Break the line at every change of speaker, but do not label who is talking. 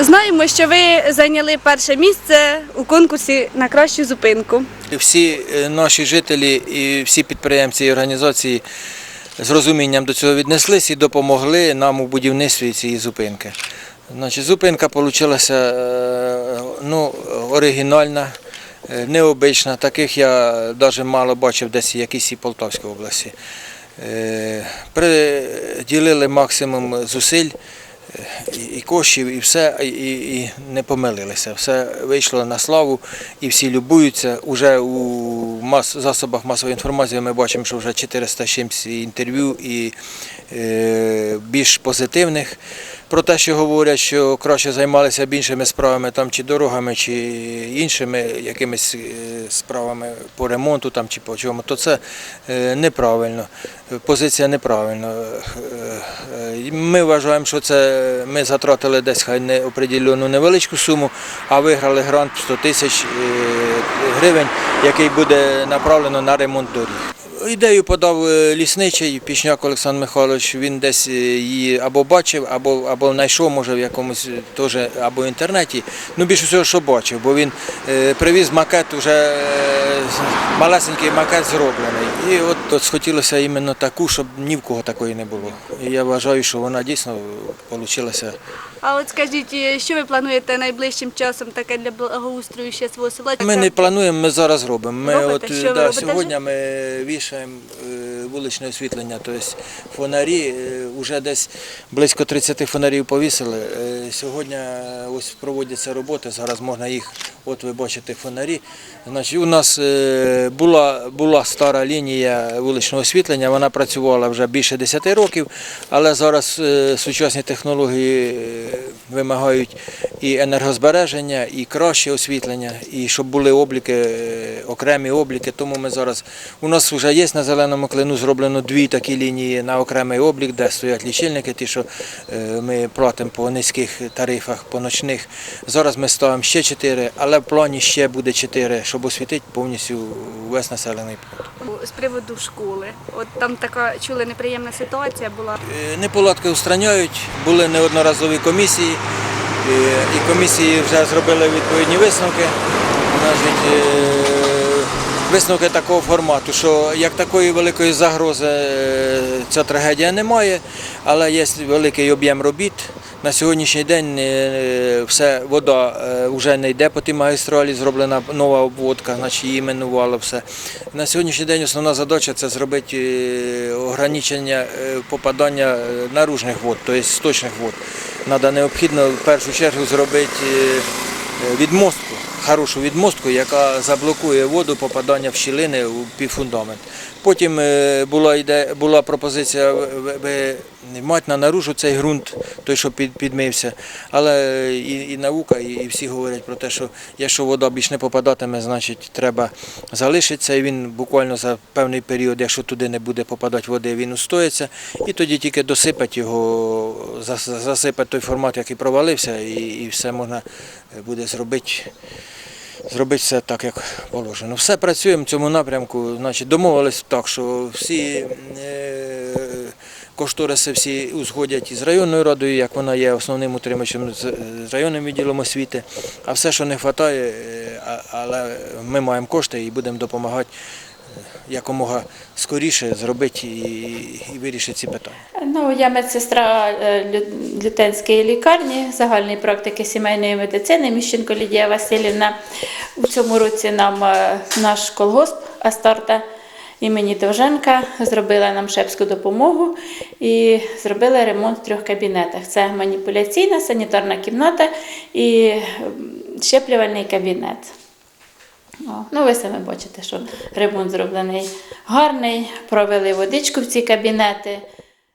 Знаємо, що ви зайняли перше місце у конкурсі на кращу зупинку.
Всі е, наші жителі і всі підприємці і організації з розумінням до цього віднеслись і допомогли нам у будівництві цієї зупинки. Значить, зупинка вийшла ну, оригінальна, е, необична. Таких я навіть мало бачив десь якісь і Полтавській області. Е, Приділили максимум зусиль е, і- коштів, і все, і, і, не помилилися. Все вийшло на славу, і всі любуються. Уже у мас, засобах масової інформації ми бачимо, що вже 400 чимсь інтерв'ю і е, більш позитивних. Про те, що говорять, що краще займалися б іншими справами, там, чи дорогами, чи іншими якимись е, справами по ремонту там, чи по чому, то це е, неправильно. Позиція неправильна. Ми вважаємо, що це ми затратили десь хай не определену невеличку суму, а виграли грант 100 тисяч е, гривень, який буде направлено на ремонт доріг. Ідею подав е, лісничий Пішняк Олександр Михайлович. Він десь е, її або бачив, або, або знайшов, може, в якомусь е, теж або в інтернеті. Ну, більше всього, що бачив, бо він привіз макет, вже е, малесенький макет зроблений. І от, от схотілося іменно таку, щоб ні в кого такої не було. І я вважаю, що вона дійсно вийшла.
А от скажіть, що ви плануєте найближчим часом таке для благоустрою ще свого села?
Ми не плануємо, ми зараз робимо. Ми
Робите?
от да, сьогодні ми вішаємо е, вуличне освітлення, тобто фонарі. Вже десь близько 30 фонарів повісили. Е, Сьогодні ось проводяться роботи. Зараз можна їх, от ви бачите, фонарі. Значить, у нас е, була, була стара лінія вуличного освітлення, вона працювала вже більше 10 років, але зараз е, сучасні технології е, вимагають і енергозбереження, і краще освітлення, і щоб були обліки, е, окремі обліки. Тому ми зараз у нас вже є на зеленому клину зроблено дві такі лінії на окремий облік, де стоять лічильники, ті, що е, ми платимо по низьких тарифах, по ночних. Зараз ми ставимо ще чотири, але в плані ще буде чотири, щоб освітити повністю весь населений пункт.
З приводу школи. От там така чули неприємна ситуація була.
Е, Неполадки устраняють, були неодноразові комісії, е, і комісії вже зробили відповідні висновки. Значить, висновки такого формату, що як такої великої загрози е, ця трагедія немає, але є великий об'єм робіт. На сьогоднішній день е, все, вода е, вже не йде по тій магістралі, зроблена нова обводка, значить її минувало все. На сьогоднішній день основна задача це зробити ограничення попадання наружних вод, тобто сточних вод. Треба необхідно в першу чергу зробити відмостку, хорошу відмостку, яка заблокує воду попадання в щілини у півфундамент. Потім е, була, іде, була пропозиція мати на наружу цей ґрунт, той, що під, підмився. Але і, і наука, і, і всі говорять про те, що якщо вода більш не попадатиме, значить треба залишитися. І він буквально за певний період, якщо туди не буде попадати води, він устоїться. І тоді тільки досипати його, зас- засипати той формат, який провалився, і, і все можна е, буде зробити. Зробити все так, як положено. Все працюємо в цьому напрямку. Значить, домовились так, що всі е, кошториси всі узгодять із районною радою, як вона є основним утримачем з з районним відділом освіти. А все, що не вистачає, але ми маємо кошти і будемо допомагати е, якомога скоріше зробити і, і вирішити ці питання.
Ну, я медсестра е, Лютенської лікарні загальної практики сімейної медицини Міщенко Лідія Васильівна. У цьому році нам е, наш колгосп Астарта імені Довженка зробила нам шепську допомогу і зробили ремонт в трьох кабінетах. Це маніпуляційна, санітарна кімната і щеплювальний кабінет. О, ну, ви самі бачите, що ремонт зроблений гарний, провели водичку в ці кабінети.